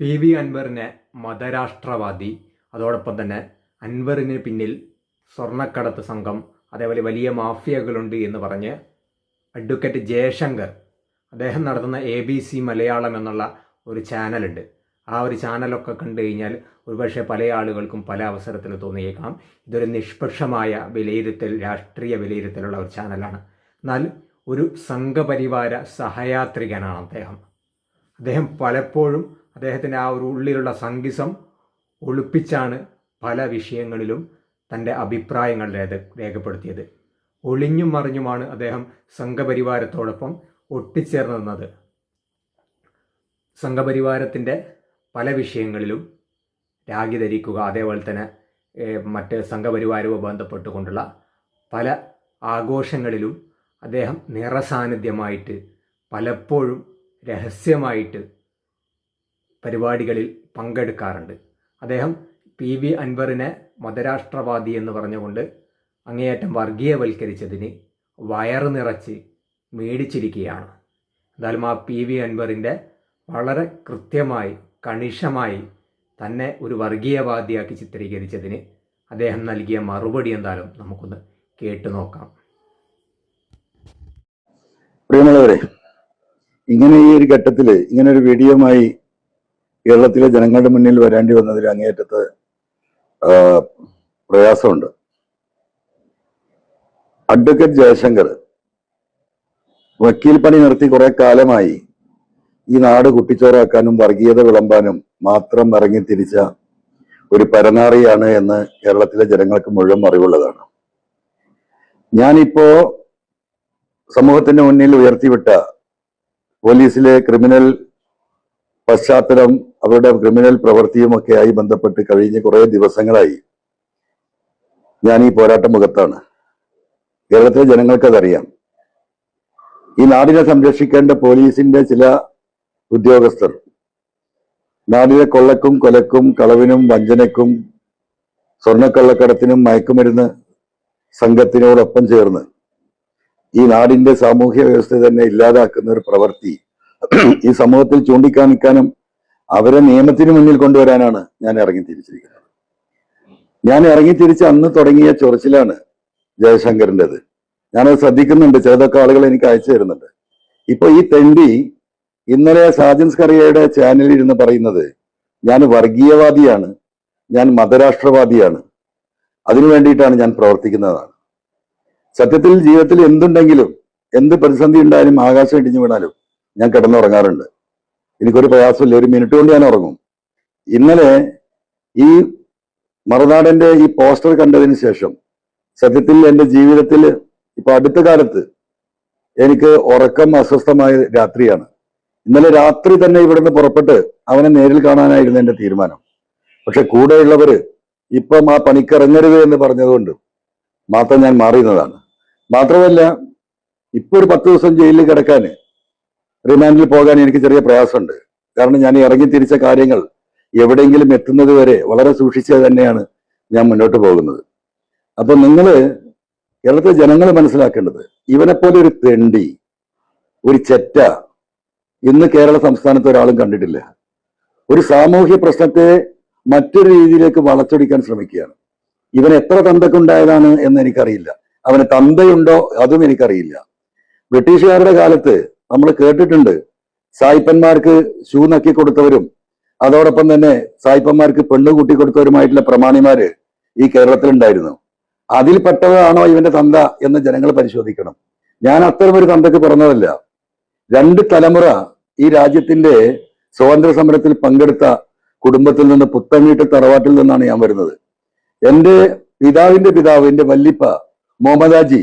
P V അൻവറിനെ മതരാഷ്ട്രവാദി അതോടൊപ്പം തന്നെ അൻവറിന് പിന്നിൽ സ്വർണക്കടത്ത് സംഘം അതേപോലെ വലിയ മാഫിയകളുണ്ട് എന്ന് പറഞ്ഞ് അഡ്വക്കേറ്റ് ജയശങ്കർ അദ്ദേഹം നടത്തുന്ന എ ബി സി മലയാളം എന്നുള്ള ഒരു ചാനലുണ്ട്. ആ ഒരു ചാനലൊക്കെ കണ്ടു കഴിഞ്ഞാൽ ഒരുപക്ഷെ പല ആളുകൾക്കും പല അവസരത്തിൽ തോന്നിയേക്കാം. ഇതൊരു നിഷ്പക്ഷമായ വിലയിരുത്തൽ രാഷ്ട്രീയ വിലയിരുത്തലുള്ള ഒരു ചാനലാണ്. എന്നാൽ ഒരു സംഘപരിവാര സഹയാത്രികനാണ് അദ്ദേഹം. അദ്ദേഹം പലപ്പോഴും അദ്ദേഹത്തിന്റെ ആ ഒരു ഉള്ളിലുള്ള സംഗീസം ഒളിപ്പിച്ചാണ് പല വിഷയങ്ങളിലും തന്റെ അഭിപ്രായങ്ങൾ രേഖ രേഖപ്പെടുത്തിയത്. ഒളിഞ്ഞും മറിഞ്ഞുമാണ് അദ്ദേഹം സംഘപരിവാരത്തോടൊപ്പം ഒട്ടിച്ചേർന്ന് നിന്നത്. സംഘപരിവാരത്തിന്റെ പല വിഷയങ്ങളിലും രാഗി ധരിക്കുക അതേപോലെ തന്നെ മറ്റ് സംഘപരിവാരവുമായി ബന്ധപ്പെട്ടുകൊണ്ടുള്ള പല ആഘോഷങ്ങളിലും അദ്ദേഹം നിറസാന്നിധ്യമായിട്ട് പലപ്പോഴും രഹസ്യമായിട്ട് പരിപാടികളിൽ പങ്കെടുക്കാറുണ്ട്. അദ്ദേഹം പി വി അൻവറിനെ മതരാഷ്ട്രവാദി എന്ന് പറഞ്ഞുകൊണ്ട് അങ്ങേയറ്റം വർഗീയവൽക്കരിച്ചതിന് വയറ് നിറച്ച് മേടിച്ചിരിക്കുകയാണ്. എന്തായാലും ആ പി വി അൻവറിന്റെ വളരെ കൃത്യമായി കണിശമായി തന്നെ ഒരു വർഗീയവാദിയാക്കി ചിത്രീകരിച്ചതിന് അദ്ദേഹം നൽകിയ മറുപടി എന്തായാലും നമുക്കൊന്ന് കേട്ടു നോക്കാം. പ്രിയമുള്ളവരെ ഇങ്ങനെ ഈ ഒരു ഘട്ടത്തിൽ ഇങ്ങനെ ഒരു വീഡിയോമായി കേരളത്തിലെ ജനങ്ങളുടെ മുന്നിൽ വരേണ്ടി വന്നതിൽ അങ്ങേയറ്റത്ത് ആ, പ്രയാസമുണ്ട്. അഡ്വക്കേറ്റ് ജയശങ്കർ വക്കീൽ പണി നിർത്തി കുറെ കാലമായി ഈ നാട് കുട്ടിച്ചോറാക്കാനും വർഗീയത വിളമ്പാനും മാത്രം ഇറങ്ങി തിരിച്ച ഒരു പരനാറിയാണ് എന്ന് കേരളത്തിലെ ജനങ്ങൾക്ക് മുഴുവൻ അറിവുള്ളതാണ്. ഞാനിപ്പോ സമൂഹത്തിന്റെ മുന്നിൽ ഉയർത്തിവിട്ട പോലീസിലെ ക്രിമിനൽ പശ്ചാത്തലം അവരുടെ ക്രിമിനൽ പ്രവൃത്തിയുമൊക്കെയായി ബന്ധപ്പെട്ട് കഴിഞ്ഞ കുറെ ദിവസങ്ങളായി ഞാൻ ഈ പോരാട്ടം മുഖത്താണ്. കേരളത്തിലെ ജനങ്ങൾക്കതറിയാം. ഈ നാടിനെ സംരക്ഷിക്കേണ്ട പോലീസിന്റെ ചില ഉദ്യോഗസ്ഥർ നാടിനെ കൊള്ളക്കും കൊലക്കും കളവിനും വഞ്ചനക്കും സ്വർണക്കള്ളക്കടത്തിനും മയക്കുമരുന്ന് സംഘത്തിനോടൊപ്പം ചേർന്ന് ഈ നാടിന്റെ സാമൂഹ്യ വ്യവസ്ഥ തന്നെ ഇല്ലാതാക്കുന്ന ഒരു പ്രവൃത്തി ഈ സമൂഹത്തിൽ ചൂണ്ടിക്കാണിക്കാനും അവരെ നിയമത്തിന് മുന്നിൽ കൊണ്ടുവരാനാണ് ഞാൻ ഇറങ്ങി തിരിച്ചിരിക്കുന്നത്. ഞാൻ ഇറങ്ങി തിരിച്ച് അന്ന് തുടങ്ങിയ ചൊറിച്ചിലാണ് ജയശങ്കറിന്റെത്. ഞാനത് ശ്രദ്ധിക്കുന്നുണ്ട് ചിലതൊക്കെ ആളുകൾ എനിക്ക് അയച്ചു തരുന്നുണ്ട്. ഇപ്പൊ ഈ തെണ്ടി ഇന്നലെ സാജൻസ് കറിയയുടെ ചാനലിൽ ഇരുന്ന് പറയുന്നത് ഞാൻ വർഗീയവാദിയാണ് ഞാൻ മതരാഷ്ട്രവാദിയാണ് അതിനു വേണ്ടിയിട്ടാണ് ഞാൻ പ്രവർത്തിക്കുന്നതാണ്. സത്യത്തിൽ ജീവിതത്തിൽ എന്തുണ്ടെങ്കിലും എന്ത് പ്രതിസന്ധി ഉണ്ടായാലും ആകാശം ഇടിഞ്ഞു വീണാലും ഞാൻ കിടന്നുറങ്ങാറുണ്ട്. എനിക്കൊരു പ്രയാസമില്ല ഒരു മിനിറ്റ് കൊണ്ട് ഞാൻ ഉറങ്ങും. ഇന്നലെ ഈ മറുനാടന്റെ ഈ പോസ്റ്റർ കണ്ടതിന് ശേഷം സത്യത്തിൽ എന്റെ ജീവിതത്തിൽ ഇപ്പൊ അടുത്ത കാലത്ത് എനിക്ക് ഉറക്കം അസ്വസ്ഥമായ രാത്രിയാണ്. ഇന്നലെ രാത്രി തന്നെ ഇവിടുന്ന് പുറപ്പെട്ട് അവനെ നേരിൽ കാണാനായിരുന്നു എന്റെ തീരുമാനം. പക്ഷെ കൂടെയുള്ളവര് ഇപ്പം ആ പണിക്കിറങ്ങരുത് എന്ന് പറഞ്ഞതുകൊണ്ട് മാത്രം ഞാൻ മാറിയുന്നതാണ് മാത്രമല്ല ഇപ്പൊ ഒരു പത്ത് ദിവസം ജയിലിൽ കിടക്കാന് റിമാൻഡിൽ പോകാൻ എനിക്ക് ചെറിയ പ്രയാസമുണ്ട്. കാരണം ഞാൻ ഇറങ്ങി തിരിച്ച കാര്യങ്ങൾ എവിടെയെങ്കിലും എത്തുന്നത് വരെ വളരെ സൂക്ഷിച്ച് തന്നെയാണ് ഞാൻ മുന്നോട്ട് പോകുന്നത്. അപ്പൊ നിങ്ങൾ കേരളത്തിലെ ജനങ്ങൾ മനസ്സിലാക്കേണ്ടത് ഇവനെപ്പോലെ ഒരു തെണ്ടി ഒരു ചെറ്റ ഇന്ന് കേരള സംസ്ഥാനത്ത് ഒരാളും കണ്ടിട്ടില്ല. ഒരു സാമൂഹ്യ പ്രശ്നത്തെ മറ്റൊരു രീതിയിലേക്ക് വളച്ചൊടിക്കാൻ ശ്രമിക്കുകയാണ്. ഇവൻ എത്ര തന്തക്കുണ്ടായതാണ് എന്ന് എനിക്കറിയില്ല. അവന് തന്തയുണ്ടോ അതും എനിക്കറിയില്ല. ബ്രിട്ടീഷുകാരുടെ കാലത്ത് നമ്മൾ കേട്ടിട്ടുണ്ട്. സായിപ്പന്മാർക്ക് ഷൂ നക്കി കൊടുത്തവരും അതോടൊപ്പം തന്നെ സായിപ്പന്മാർക്ക് പെണ്ണ് കൂട്ടി കൊടുത്തവരുമായിട്ടുള്ള പ്രമാണിമാര് ഈ കേരളത്തിലുണ്ടായിരുന്നു. അതിൽപ്പെട്ടതാണോ ഇവന്റെ തന്ത എന്ന് ജനങ്ങൾ പരിശോധിക്കണം. ഞാൻ അത്തരം ഒരു തന്തക്ക് പിറന്നതല്ല രണ്ട് തലമുറ ഈ രാജ്യത്തിന്റെ സ്വാതന്ത്ര്യ സമരത്തിൽ പങ്കെടുത്ത കുടുംബത്തിൽ നിന്ന് പുത്തങ്ങീട്ട് തറവാട്ടിൽ നിന്നാണ് ഞാൻ വരുന്നത്. എന്റെ പിതാവിന്റെ പിതാവ് എന്റെ വല്ലിപ്പ മുഹമ്മദാജി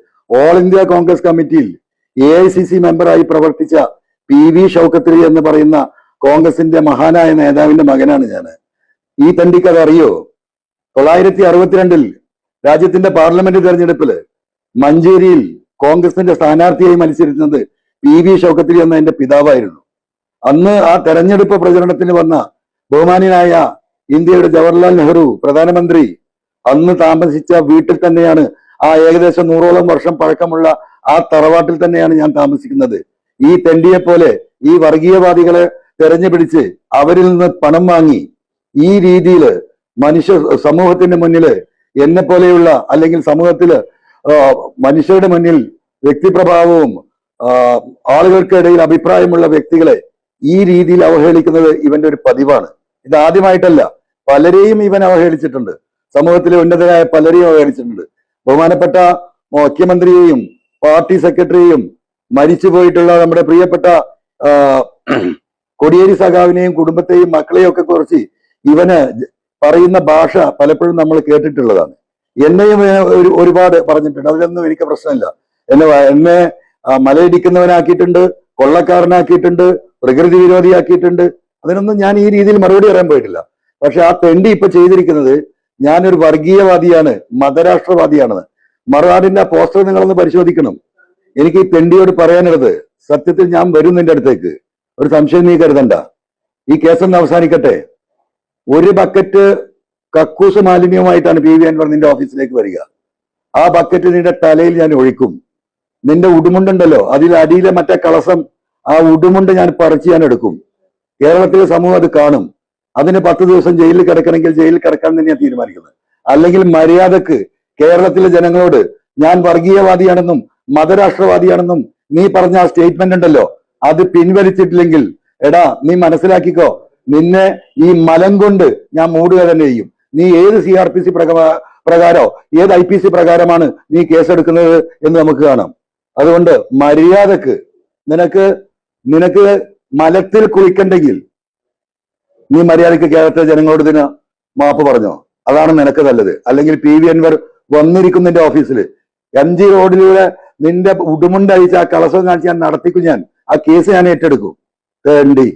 ഓൾ ഇന്ത്യ കോൺഗ്രസ് കമ്മിറ്റിയിൽ എ ഐ സി സി മെമ്പറായി പ്രവർത്തിച്ച പി വി ഷൌക്കത്രി എന്ന് പറയുന്ന കോൺഗ്രസിന്റെ മഹാനായ നേതാവിന്റെ മകനാണ് ഞാൻ. ഈ തണ്ടിക്ക് അത് അറിയോ? തൊള്ളായിരത്തി അറുപത്തിരണ്ടിൽ രാജ്യത്തിന്റെ പാർലമെന്റ് തെരഞ്ഞെടുപ്പിൽ മഞ്ചേരിയിൽ കോൺഗ്രസിന്റെ സ്ഥാനാർത്ഥിയായി മത്സരിക്കുന്നത് പി വി ഷൗക്കത്തിരി എന്ന എന്റെ പിതാവായിരുന്നു. അന്ന് ആ തെരഞ്ഞെടുപ്പ് പ്രചരണത്തിന് വന്ന ബഹുമാനായ ഇന്ത്യയുടെ ജവഹർലാൽ നെഹ്റു പ്രധാനമന്ത്രി അന്ന് താമസിച്ച വീട്ടിൽ തന്നെയാണ് ആ ഏകദേശം നൂറോളം വർഷം പഴക്കമുള്ള ആ തറവാട്ടിൽ തന്നെയാണ് ഞാൻ താമസിക്കുന്നത്. ഈ തെണ്ടിയെ പോലെ ഈ വർഗീയവാദികളെ തെരഞ്ഞു പിടിച്ച് അവരിൽ നിന്ന് പണം വാങ്ങി ഈ രീതിയിൽ മനുഷ്യ സമൂഹത്തിന്റെ മുന്നിൽ എന്നെ പോലെയുള്ള അല്ലെങ്കിൽ സമൂഹത്തിൽ ആ, മനുഷ്യരുടെ മുന്നിൽ വ്യക്തിപ്രഭാവവും ആളുകൾക്കിടയിൽ അഭിപ്രായമുള്ള വ്യക്തികളെ ഈ രീതിയിൽ അവഹേളിക്കുന്നത് ഇവന്റെ ഒരു പതിവാണ്. ഇത് ആദ്യമായിട്ടല്ല. പലരെയും ഇവൻ അവഹേളിച്ചിട്ടുണ്ട്. സമൂഹത്തിലെ ഉന്നതരായ പലരെയും അവഹേളിച്ചിട്ടുണ്ട്. ബഹുമാനപ്പെട്ട മുഖ്യമന്ത്രിയെയും പാർട്ടി സെക്രട്ടറിയെയും മരിച്ചു പോയിട്ടുള്ള നമ്മുടെ പ്രിയപ്പെട്ട കൊടിയേരി സഖാവിനെയും കുടുംബത്തെയും മക്കളെയും ഒക്കെ കുറിച്ച് ഇവന് പറയുന്ന ഭാഷ പലപ്പോഴും നമ്മൾ കേട്ടിട്ടുള്ളതാണ്. എന്നെയും ഒരുപാട് പറഞ്ഞിട്ടുണ്ട്. അതിലൊന്നും എനിക്ക് പ്രശ്നമില്ല. എന്നെ എന്നെ മലയിടിക്കുന്നവനാക്കിയിട്ടുണ്ട് കൊള്ളക്കാരനാക്കിയിട്ടുണ്ട് പ്രകൃതി വിരോധിയാക്കിയിട്ടുണ്ട്. അതിനൊന്നും ഞാൻ ഈ രീതിയിൽ മറുപടി പറയാൻ പോയിട്ടില്ല. പക്ഷെ ആ തെണ്ടി ഇപ്പൊ ചെയ്തിരിക്കുന്നത് ഞാനൊരു വർഗീയവാദിയാണ് മതരാഷ്ട്രവാദിയാണ് മറുനാടിന്റെ പോസ്റ്റർ നിങ്ങളൊന്ന് പരിശോധിക്കണം. എനിക്ക് ഈ പെണ്ടിയോട് പറയാനുള്ളത് സത്യത്തിൽ ഞാൻ വരും നിന്റെ അടുത്തേക്ക്. ഒരു സംശയം നീ കരുതണ്ട. ഈ കേസൊന്ന് അവസാനിക്കട്ടെ. ഒരു ബക്കറ്റ് കക്കൂസ് മാലിന്യവുമായിട്ടാണ് പി വി അൻവർ നിന്റെ ഓഫീസിലേക്ക് വരിക. ആ ബക്കറ്റ് നിന്റെ തലയിൽ ഞാൻ ഒഴിക്കും. നിന്റെ ഉടുമുണ്ടുണ്ടല്ലോ അതിൽ അടിയിലെ മറ്റേ കളസം ആ ഉടുമുണ്ട് ഞാൻ പറിച്ച് ഞാൻ എടുക്കും. കേരളത്തിലെ സമൂഹം അത് കാണും. അതിന് പത്ത് ദിവസം ജയിലിൽ കിടക്കണമെങ്കിൽ ജയിലിൽ കിടക്കാൻ തന്നെയാണ് തീരുമാനിക്കുന്നത്. അല്ലെങ്കിൽ മര്യാദയ്ക്ക് കേരളത്തിലെ ജനങ്ങളോട് ഞാൻ വർഗീയവാദിയാണെന്നും മതരാഷ്ട്രവാദിയാണെന്നും നീ പറഞ്ഞ ആ സ്റ്റേറ്റ്മെന്റ് ഉണ്ടല്ലോ. അത് പിൻവലിച്ചിട്ടില്ലെങ്കിൽ എടാ നീ മനസ്സിലാക്കിക്കോ. നിന്നെ ഈ മലം കൊണ്ട് ഞാൻ മൂടുക തന്നെ ചെയ്യും. നീ ഏത് സി ആർ പി സി പ്രകാരോ ഏത് ഐ പി സി പ്രകാരമാണ് നീ കേസെടുക്കുന്നത് എന്ന് നമുക്ക് കാണാം. അതുകൊണ്ട് മര്യാദയ്ക്ക് നിനക്ക് നിനക്ക് മലത്തിൽ കുളിക്കണ്ടെങ്കിൽ നീ മര്യാദയ്ക്ക് കേരളത്തിലെ ജനങ്ങളോട് ഇതിന് മാപ്പ് പറഞ്ഞോ? അതാണ് നിനക്ക് നല്ലത്. അല്ലെങ്കിൽ പി വി അൻവർ വന്നിരിക്കും നിന്റെ ഓഫീസിൽ എം ജി റോഡിലൂടെ നിന്റെ ഉടുമുണ്ടഴിച്ച് ആ കളസം കാണിച്ച് ഞാൻ നടത്തിക്കും ഞാൻ. ആ കേസ് ഞാൻ ഏറ്റെടുക്കും. തേണ്ടി